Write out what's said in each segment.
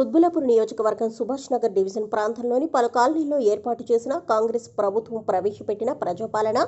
కుత్బులాపూర్ నియోజకవర్గం సుభాష్ నగర్ డివిజన్ ప్రాంతంలోని పలు కాలనీల్లో ఏర్పాటు చేసిన కాంగ్రెస్ ప్రభుత్వం ప్రవేశపెట్టిన ప్రజాపాలన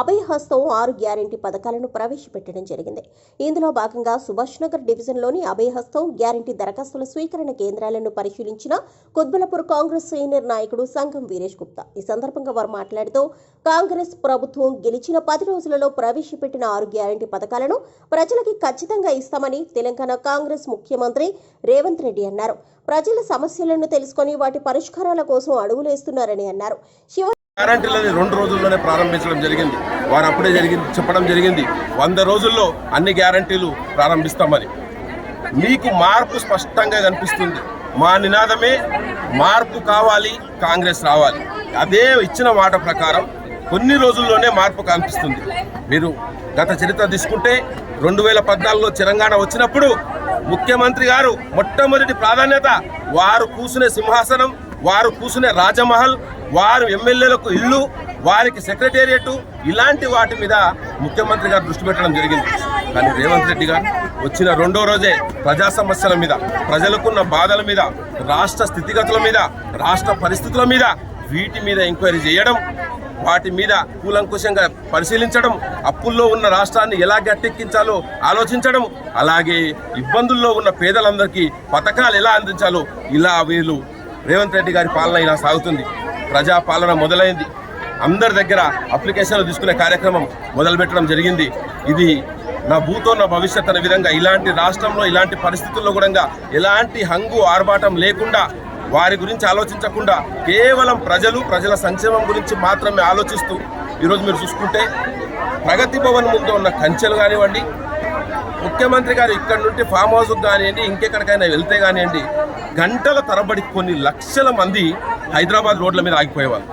అభయహస్తం ఆరు గ్యారంటీ పథకాలను ప్రవేశపెట్టడం జరిగింది. ఇందులో భాగంగా సుభాష్ నగర్ డివిజన్లోని అభయహస్తం గ్యారంటీ దరఖాస్తుల స్వీకరణ కేంద్రాలను పరిశీలించిన కుత్బులాపూర్ కాంగ్రెస్ సీనియర్ నాయకుడు సంఘం వీరేష్ గుప్తా. ఈ సందర్భంగా వారు మాట్లాడుతూ కాంగ్రెస్ ప్రభుత్వం గెలిచిన పది రోజులలో ప్రవేశపెట్టిన ఆరు గ్యారంటీ పథకాలను ప్రజలకి ఖచ్చితంగా ఇస్తామని తెలంగాణ కాంగ్రెస్ ముఖ్యమంత్రి రేవంత్ రెడ్డి అన్నారు. ప్రజల సమస్యలను తెలుసుకొని వాటి పరిష్కారాల కోసం అడుగులేస్తున్నారని అన్నారు. శివ గ్యారంటీలని రెండు రోజుల్లోనే ప్రారంభించడం జరిగింది. వారు అప్పుడే జరిగింది చెప్పడం జరిగింది. వంద రోజుల్లో అన్ని గ్యారంటీలు ప్రారంభిస్తామని. మీకు మార్పు స్పష్టంగా కనిపిస్తుంది. మా నినాదమే మార్పు కావాలి కాంగ్రెస్ రావాలి. అదే ఇచ్చిన మాట ప్రకారం కొన్ని రోజుల్లోనే మార్పు కనిపిస్తుంది. మీరు గత చరిత్ర తీసుకుంటే రెండు వేల పద్నాలుగులో తెలంగాణ వచ్చినప్పుడు ముఖ్యమంత్రి గారు మొట్టమొదటి ప్రాధాన్యత వారు కూసునే సింహాసనం వారు కూసునే రాజమహల్ వారు ఎమ్మెల్యేలకు ఇల్లు వారికి సెక్రటేరియట్ ఇలాంటి వాటి మీద ముఖ్యమంత్రి గారు దృష్టి పెట్టడం జరిగింది. కానీ రేవంత్ రెడ్డి గారు వచ్చిన రెండో రోజే ప్రజా సమస్యల మీద ప్రజలకున్న బాధల మీద రాష్ట్ర స్థితిగతుల మీద రాష్ట్ర పరిస్థితుల మీద వీటి మీద ఎంక్వైరీ చేయడం వాటి మీద కూలంకుశంగా పరిశీలించడం అప్పుల్లో ఉన్న రాష్ట్రాన్ని ఎలా గట్టెక్కించాలో ఆలోచించడం అలాగే ఇబ్బందుల్లో ఉన్న పేదలందరికీ పథకాలు ఎలా అందించాలో ఇలా వీళ్ళు రేవంత్ రెడ్డి గారి పాలన ఇలా సాగుతుంది. ప్రజా పాలన మొదలైంది. అందరి దగ్గర అప్లికేషన్లు తీసుకునే కార్యక్రమం మొదలుపెట్టడం జరిగింది. ఇది నా భూతో నా భవిష్యత్ అనే విధంగా ఇలాంటి రాష్ట్రంలో ఇలాంటి పరిస్థితుల్లో కూడా ఎలాంటి హంగు ఆర్భాటం లేకుండా వారి గురించి ఆలోచించకుండా కేవలం ప్రజలు ప్రజల సంక్షేమం గురించి మాత్రమే ఆలోచిస్తూ ఈరోజు మీరు చూసుకుంటే ప్రగతి భవన్ ముందు ఉన్న కంచెలు కానివ్వండి ముఖ్యమంత్రి గారు ఇక్కడ నుండి ఫామ్ హౌస్కి కానివ్వండి ఇంకెక్కడికైనా వెళ్తే కానివ్వండి గంటల తరబడి కొన్ని లక్షల మంది హైదరాబాద్ రోడ్ల మీద ఆగిపోయేవాళ్ళు.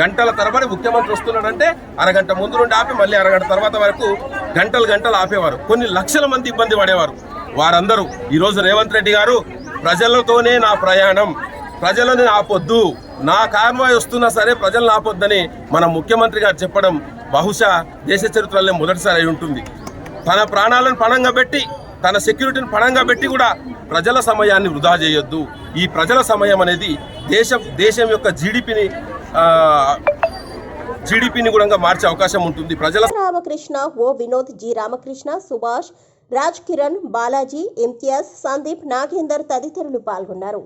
గంటల తరబడి ముఖ్యమంత్రి వస్తున్నాడంటే అరగంట ముందు నుండి ఆపి మళ్ళీ అరగంట తర్వాత వరకు గంటలు గంటలు ఆపేవారు. కొన్ని లక్షల మంది ఇబ్బంది పడేవారు. వారందరూ ఈరోజు రేవంత్ రెడ్డి గారు ప్రజలతోనే నా ప్రయాణం. ప్రజలను ఆపొద్దు. నా కాన్వాయ్ వస్తున్నా సరే ప్రజలను ఆపొద్దని మన ముఖ్యమంత్రి గారు చెప్పడం బహుశా దేశ చరిత్రలో మొదటిసారి అయి ఉంటుంది. తన ప్రాణాలను పణంగా పెట్టి తన సెక్యూరిటీని పణంగా పెట్టి కూడా ప్రజల సమయాన్ని వృధా చేయొద్దు. ఈ ప్రజల సమయం అనేది దేశం దేశం యొక్క జీడిపిని జీడిపిని కూడా మార్చే అవకాశం ఉంటుంది. ప్రజల రామకృష్ణ ఓ వినోద్ జి రామకృష్ణ సుభాష్ రాజ్ కిరణ్ బాలాజీ ఇంతియాజ్ సందీప్ నాగేందర్ తదితరులు పాల్గొన్నారు.